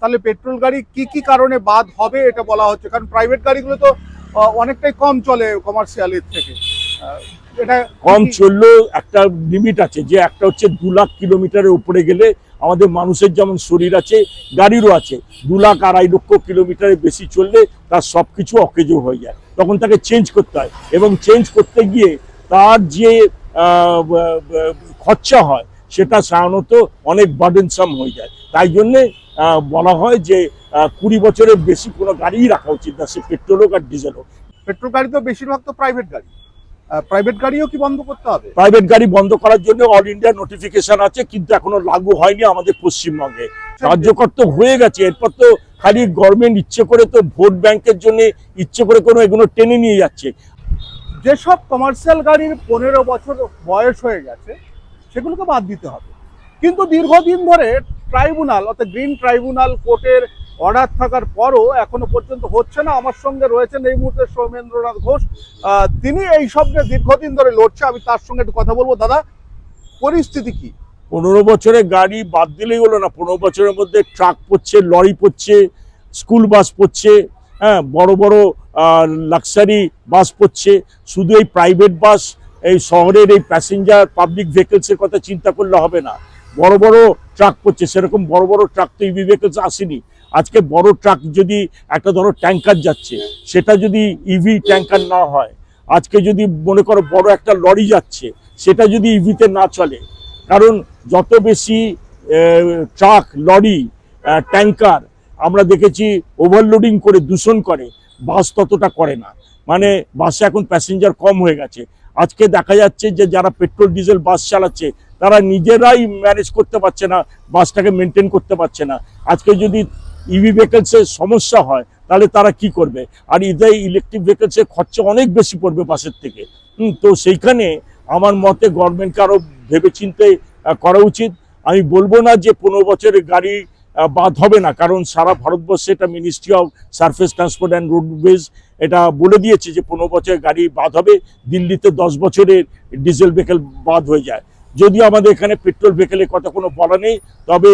তাহলে পেট্রোল গাড়ি কি কি কারণে বাদ হবে এটা বলা হচ্ছে? কারণ প্রাইভেট গাড়িগুলো তো অনেকটাই কম চলে কমার্শিয়ালের থেকে। এটা কম চললেও একটা লিমিট আছে যে একটা হচ্ছে দু লাখ কিলোমিটারের উপরে গেলে আমাদের মানুষের যেমন শরীর আছে গাড়িরও আছে দু লাখ আড়াই লক্ষ কিলোমিটারের বেশি চললে তার সব কিছু অকেজো হয়ে যায়। তখন তাকে চেঞ্জ করতে হয় এবং চেঞ্জ করতে গিয়ে তার যে খরচা হয় সেটা সাধারণত অনেক বার্ডেনসাম হয়ে যায়। তাই জন্যে বলা হয় যে কুড়ি বছরের বেশি কোনো গাড়িই রাখা উচিত না সে পেট্রোল হোক আর ডিজেল হোক। পেট্রোল গাড়ি তো বেশিরভাগ তো প্রাইভেট গাড়ি। প্রাইভেট গাড়িও কি বন্ধ করতে হবে? প্রাইভেট গাড়ি বন্ধ করার জন্য অল ইন্ডিয়া নোটিফিকেশন আছে কিন্তু এখনও লাগু হয়নি আমাদের পশ্চিমবঙ্গে। কার্যকর তো হয়ে গেছে এরপর তো খালি গভর্নমেন্ট ইচ্ছে করে তো ভোট ব্যাংকের জন্য ইচ্ছে করে কোনো এগুলো টেনে নিয়ে যাচ্ছে। যেসব কমার্শিয়াল গাড়ির পনেরো বছর বয়স হয়ে গেছে সেগুলোকে বাদ দিতে হবে। কিন্তু দীর্ঘদিন ধরে ট্রাইব্যুনাল, অর্থাৎ গ্রিন ট্রাইব্যুনাল কোর্টের অর্ডার থাকার পরও এখনও পর্যন্ত হচ্ছে না। আমার সঙ্গে রয়েছেন এই মুহূর্তে সৌমেন্দ্রনাথ ঘোষ। তিনি এই সব নিয়ে দীর্ঘদিন ধরে লড়ছে। আমি তার সঙ্গে একটু কথা বলব। দাদা, পরিস্থিতি কি? পনেরো বছরে গাড়ি বাদ দিলেই হলো না। পনেরো বছরের মধ্যে ট্রাক পড়ছে, লরি পড়ছে, স্কুল বাস পড়ছে হ্যাঁ বড় বড় লাক্সারি বাস পড়ছে। শুধু এই প্রাইভেট বাস, এই শহরের এই প্যাসেঞ্জার পাবলিক ভেহিকলসের কথা চিন্তা করলে হবে না। বড় বড় ট্রাক পড়ছে, সেরকম বড় বড় ট্রাক তো ইভি আসেনি। আজকে বড় ট্রাক যদি একটা ধরো ট্যাঙ্কার যাচ্ছে, সেটা যদি ইভি ট্যাঙ্কার না হয়, আজকে যদি মনে করো বড় একটা লরি যাচ্ছে, সেটা যদি ইভিতে না চলে, কারণ যত বেশি ট্রাক, লরি ট্যাঙ্কার আমরা দেখেছি ওভারলোডিং করে, দূষণ করে, বাস ততটা করে না। মানে বাসে এখন প্যাসেঞ্জার কম হয়ে গেছে। আজকে দেখা যাচ্ছে যে যারা পেট্রোল ডিজেল বাস চালাচ্ছে তারা নিজেরাই ম্যানেজ করতে পারছে না বাসটাকে মেনটেন করতে পারছে না। আজকে যদি ইভি ভেহিকলসের সমস্যা হয় তাহলে তারা কি করবে? আর ইদে ইলেকট্রিক ভেহিকলসের খরচা অনেক বেশি পড়বে বাসের থেকে। হুম, তো সেইখানে আমার মতে গভর্নমেন্টকে আরও ভেবেচিন্তে করা উচিত। আমি বলব না যে পনেরো বছরের গাড়ি বাদ হবে না কারণ সারা ভারতবর্ষে এটা ministry of surface transport and roadways এটা বলে দিয়েছে যে পনেরো বছরের গাড়ি বাদ হবে দিল্লিতে দশ বছরের ডিজেল ভেহিকেল বাদ হয়ে যায়। যদিও আমাদের এখানে পেট্রোল ভেহিকেলের কথা কোনো বলা নেই, তবে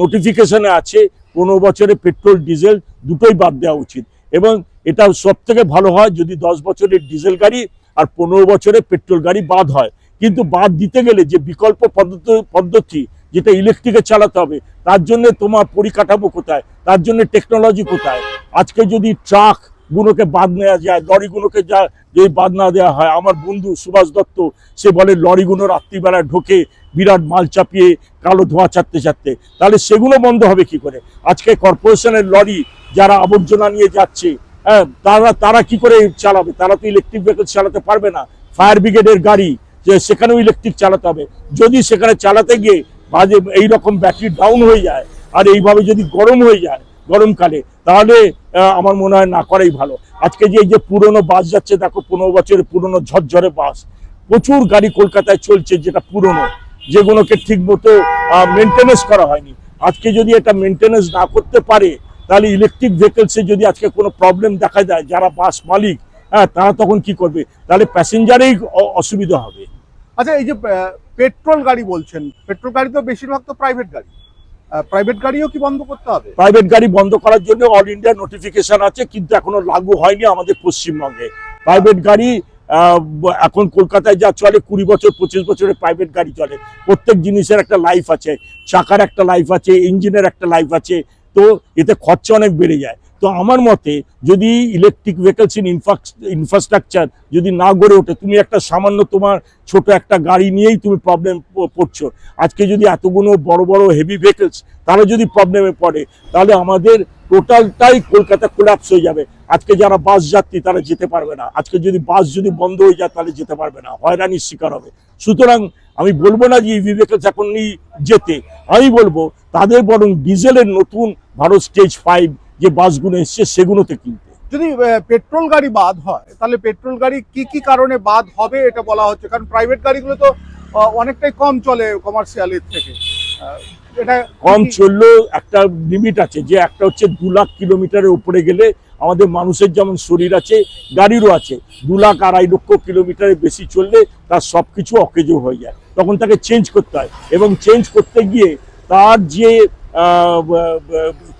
নোটিফিকেশনে আছে, পনেরো বছরে পেট্রোল, ডিজেল দুটোই বাদ দেওয়া উচিত। এবং এটা সব থেকে ভালো হয় যদি দশ বছরের ডিজেল গাড়ি আর পনেরো বছরে পেট্রোল গাড়ি বাদ হয়। কিন্তু বাদ দিতে গেলে যে বিকল্প পদ্ধতি পদ্ধতি যেটা ইলেকট্রিকে চালাতে হবে, তার জন্য তোমার পরিকাঠামো কোথায়? তার জন্য টেকনোলজি কোথায়? আজকে যদি ট্রাক গুলোকে বাদ নেওয়া যায়, লরিগুলোকে যা যদি বাদ না দেওয়া হয়। আমার বন্ধু সুভাষ দত্ত, সে বলে, লরিগুলো রাত্রিবেলায় ঢোকে, বিরাট মাল চাপিয়ে কালো ধোঁয়া ছাড়তে ছাড়তে তাহলে সেগুলো বন্ধ হবে কি করে? আজকে কর্পোরেশনের লরি যারা আবর্জনা নিয়ে যাচ্ছে হ্যাঁ তারা তারা কি করে চালাবে? তারা তো ইলেকট্রিক ভেহিকল চালাতে পারবে না। ফায়ার ব্রিগেডের গাড়ি, যে সেখানেও ইলেকট্রিক চালাতে হবে। যদি সেখানে চালাতে গিয়ে বাজে, এইরকম ব্যাটারি ডাউন হয়ে যায়, আর এইভাবে যদি গরম হয়ে যায় গরমকালে, তাহলে আমার মনে হয় না করাই ভালো। আজকে যে এই যে পুরনো বাস যাচ্ছে, দেখো, পনেরো বছরের পুরনো ঝরঝরে বাস। প্রচুর গাড়ি কলকাতায় চলছে যেটা পুরনো, যেগুলোকে ঠিক মতো মেনটেনেন্স করা হয়নি। আজকে যদি এটা মেনটেনেন্স না করতে পারে, তাহলে ইলেকট্রিক ভেহিকলসে যদি আজকে কোনো প্রবলেম দেখা যায় যারা বাস মালিক হ্যাঁ তারা তখন কি করবে? তাহলে প্যাসেঞ্জারেই অসুবিধা হবে। আচ্ছা এই যে পেট্রোল গাড়ি বলছেন পেট্রোল গাড়ি তো বেশিরভাগ তো প্রাইভেট গাড়ি। প্রাইভেট গাড়িও কি বন্ধ করতে হবে? প্রাইভেট গাড়ি বন্ধ করার জন্য অল ইন্ডিয়া নোটিফিকেশন আছে, কিন্তু এখনও লাগু হয়নি আমাদের পশ্চিমবঙ্গে। প্রাইভেট গাড়ি এখন কলকাতায় যা চলে, কুড়ি বছর, পঁচিশ বছরের প্রাইভেট গাড়ি চলে। প্রত্যেক জিনিসের একটা লাইফ আছে, চাকার একটা লাইফ আছে ইঞ্জিনের একটা লাইফ আছে, তো এতে খরচা অনেক বেড়ে যায়। তো আমার মতে যদি ইলেকট্রিক ভেহিকলস ইন ইনফ্রাস্ট্রাকচার যদি না গড়ে ওঠে, তুমি একটা সামান্য তোমার ছোট একটা গাড়ি নিয়েই তুমি প্রবলেম পড়ছো। আজকে যদি এতগুলো বড় বড় হেভি ভেহিকলস তারা যদি প্রবলেমে পড়ে, তাহলে আমাদের টোটালটাই কলকাতা কোলাপস হয়ে যাবে। আজকে যারা বাস যাত্রী, তারা যেতে পারবে না। আজকে যদি বাস যদি বন্ধ হয়ে যায়, তাহলে যেতে পারবে না। হয়রানির শিকার হবে। সুতরাং আমি বলব না যে ইভি ভেহিকলস এখনই যেতে। আমি বলব তাদের বরং ডিজেলের নতুন ভারত স্টেজ ফাইভ যে বাসগুলো এসছে সেগুলোতে কিনতে। যদি পেট্রোল গাড়ি বাদ হয় তাহলে পেট্রোল গাড়ি কি কি কারণে বাদ হবে এটা বলা হচ্ছে? কারণ প্রাইভেট গাড়িগুলো তো অনেকটাই কম চলে কমার্শিয়ালের থেকে। এটা কম চললেও একটা লিমিট আছে যে একটা হচ্ছে দু লাখ কিলোমিটারের উপরে গেলে আমাদের মানুষের যেমন শরীর আছে গাড়িরও আছে দু লাখ আড়াই লক্ষ কিলোমিটারের বেশি চললে তার সব কিছু অকেজো হয়ে যায়। তখন তাকে চেঞ্জ করতে হয় এবং চেঞ্জ করতে গিয়ে তার যে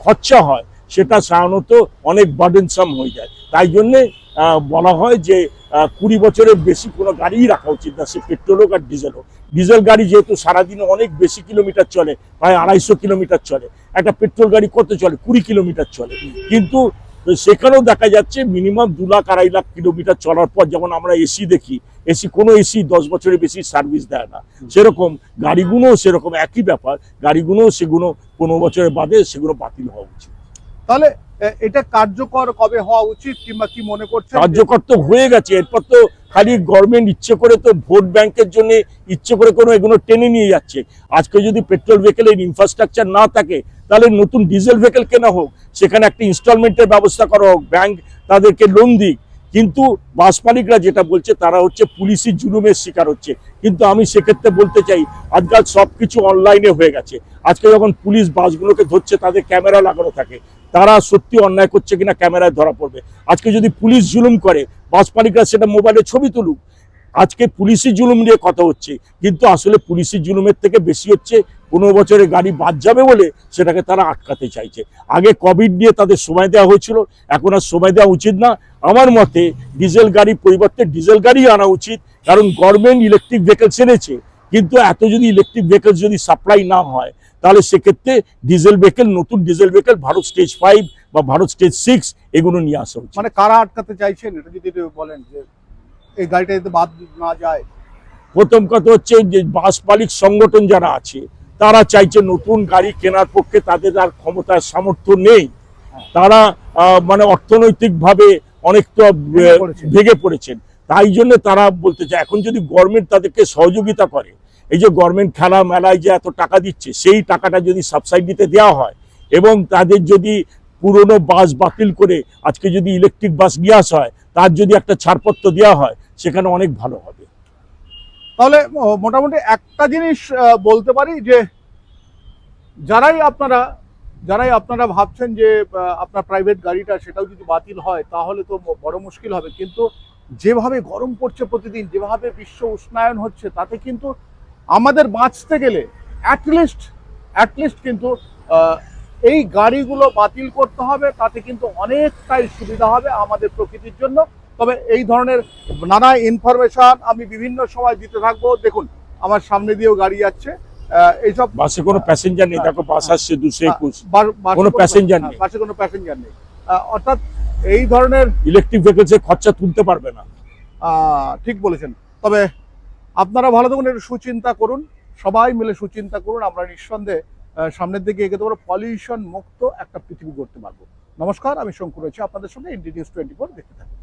খরচা হয় সেটা সাধারণত অনেক বার্ডেনসাম হয়ে যায়। তাই জন্যে বলা হয় যে কুড়ি বছরের বেশি কোনো গাড়িই রাখা উচিত না, সে পেট্রোল হোক আর ডিজেল হোক। ডিজেল গাড়ি যেহেতু সারাদিনে অনেক বেশি কিলোমিটার চলে, প্রায় আড়াইশো কিলোমিটার চলে, একটা পেট্রোল গাড়ি কত চলে? কুড়ি কিলোমিটার চলে। কিন্তু সেখানেও দেখা যাচ্ছে মিনিমাম দু লাখ, আড়াই লাখ কিলোমিটার চলার পর যেমন আমরা এসি দেখি এসি কোনো এসি দশ বছরের বেশি সার্ভিস দেয় না। সেরকম গাড়িগুলোও সেরকম একই ব্যাপার, গাড়িগুলোও সেগুলো পনেরো বছরের বাদে সেগুলো বাতিল হওয়া উচিত। তাহলে এটা কার্যকর কবে হওয়া উচিত কিংবা কি মনে করছেন? যে- কার্যকর তো হয়ে গেছে। এরপর তো খালি গভর্নমেন্ট ইচ্ছে করে তো ভোট ব্যাংকের জন্য ইচ্ছে করে কোনো এগুলো টেনে নিয়ে যাচ্ছে। আজকে যদি পেট্রোল ভেহিকেলের ইনফ্রাস্ট্রাকচার না থাকে, তাহলে নতুন ডিজেল ভেহিকেল কেনা হোক, সেখানে একটা ইনস্টলমেন্টের ব্যবস্থা করা হোক ব্যাংক তাদেরকে লোন দিক। কিন্তু বাস মালিকরা যেটা বলছে, তারা হচ্ছে পুলিশি জুলুমের শিকার হচ্ছে। কিন্তু আমি সেক্ষেত্রে বলতে চাই, আজকাল সব কিছু অনলাইনে হয়ে গেছে। আজকে যখন পুলিশ বাসগুলোকে ধরছে, তাদের ক্যামেরা লাগানো থাকে। তারা সত্যি অন্যায় করছে কিনা ক্যামেরায় ধরা পড়বে। আজকে যদি পুলিশ জুলুম করে বাস মালিকরা সেটা মোবাইলে ছবি তুলুক, আজকে পুলিশি জুলুম নিয়ে কথা হচ্ছে, কিন্তু আসলে পুলিশি জুলুমের থেকে বেশি হচ্ছে, পনেরো বছরে গাড়ি বাদ যাবে বলে সেটাকে তারা আটকাতে চাইছে। আগে কোভিড নিয়ে তাদের সময় দেওয়া হয়েছিল, এখন আর সময় দেওয়া উচিত না। আমার মতে, ডিজেল গাড়ি পরিবর্তে ডিজেল গাড়ি আনা উচিত, কারণ গভর্নমেন্ট ইলেকট্রিক ভেহিকেলস এনেছে, কিন্তু এত যদি ইলেকট্রিক ভেহিকেলস যদি সাপ্লাই না হয় তাহলে সেক্ষেত্রে ডিজেল ভেহিকেল নতুন diesel vehicle Bharat stage five বা ভারত স্টেজ সিক্স এগুলো নিয়ে আসা উচিত মানে কারা আটকাতে চাইছেন? এটা যদি বলেন যে এই গাড়িটা যদি বাদ না যায়। প্রথম কথা হচ্ছে যে বাস মালিক সংগঠন যারা আছে তারা চাইছে নতুন গাড়ি কেনার পক্ষে তাদের আর ক্ষমতার সামর্থ্য নেই। তারা আহ, মানে অর্থনৈতিকভাবে অনেকটা ভেঙে পড়েছেন। তাই জন্য তারা বলতে চায় এখন যদি গভর্নমেন্ট তাদেরকে সহযোগিতা করে এই যে গভর্নমেন্ট খেলা মেলায় যে এত টাকা দিচ্ছে, সেই টাকাটা যদি সাবসাইডিতে দেওয়া হয় এবং তাদের যদি পুরনো বাস বাতিল করে আজকে যদি ইলেকট্রিক বাস নিয়ে হয়, তার যদি একটা ছাড়পত্র দেওয়া হয়, সেখানে অনেক ভালো হবে। তাহলে মোটামুটি একটা জিনিস বলতে পারি যে, যারাই আপনারা যারাই আপনারা ভাবছেন যে আপনার প্রাইভেট গাড়িটা সেটাও যদি বাতিল হয়, তাহলে তো বড় মুশকিল হবে। কিন্তু যেভাবে গরম পড়ছে প্রতিদিন, যেভাবে বিশ্ব উষ্ণায়ন হচ্ছে, তাতে কিন্তু আমাদের বাঁচতে গেলে অ্যাটলিস্ট অ্যাটলিস্ট কিন্তু এই গাড়িগুলো বাতিল করতে হবে তাতে কিন্তু অনেকটাই সুবিধা হবে আমাদের প্রকৃতির জন্য। তবে এই ধরনের নানা ইনফরমেশন আমি বিভিন্ন সময় দিতে থাকব। দেখুন আমার সামনে দিয়েও গাড়ি যাচ্ছে। এইসব বাসে কোনো প্যাসেঞ্জার নেই দেখো বাস আসছে দুশো একুশ। বা- কোনো হ্যাঁ, নেই। বাসে কোনো প্যাসেঞ্জার নেই। অর্থাৎ এই ধরনের ইলেকট্রিক ভেহিকেলসের খরচা তুলতে পারবে না। আহ, ঠিক বলেছেন। তবে আপনারা ভালো থাকুন, একটু সুচিন্তা করুন। সবাই মিলে সুচিন্তা করুন, আমরা নিঃসন্দেহে সামনের দিকে এগোতে পারব, পলিউশন মুক্ত একটা পৃথিবী করতে পারব। নমস্কার, আমি শঙ্কুর রয়েছি, আপনাদের সঙ্গে ইন্ডি নিউজ টোয়েন্টি ফোর দেখতে থাকুন।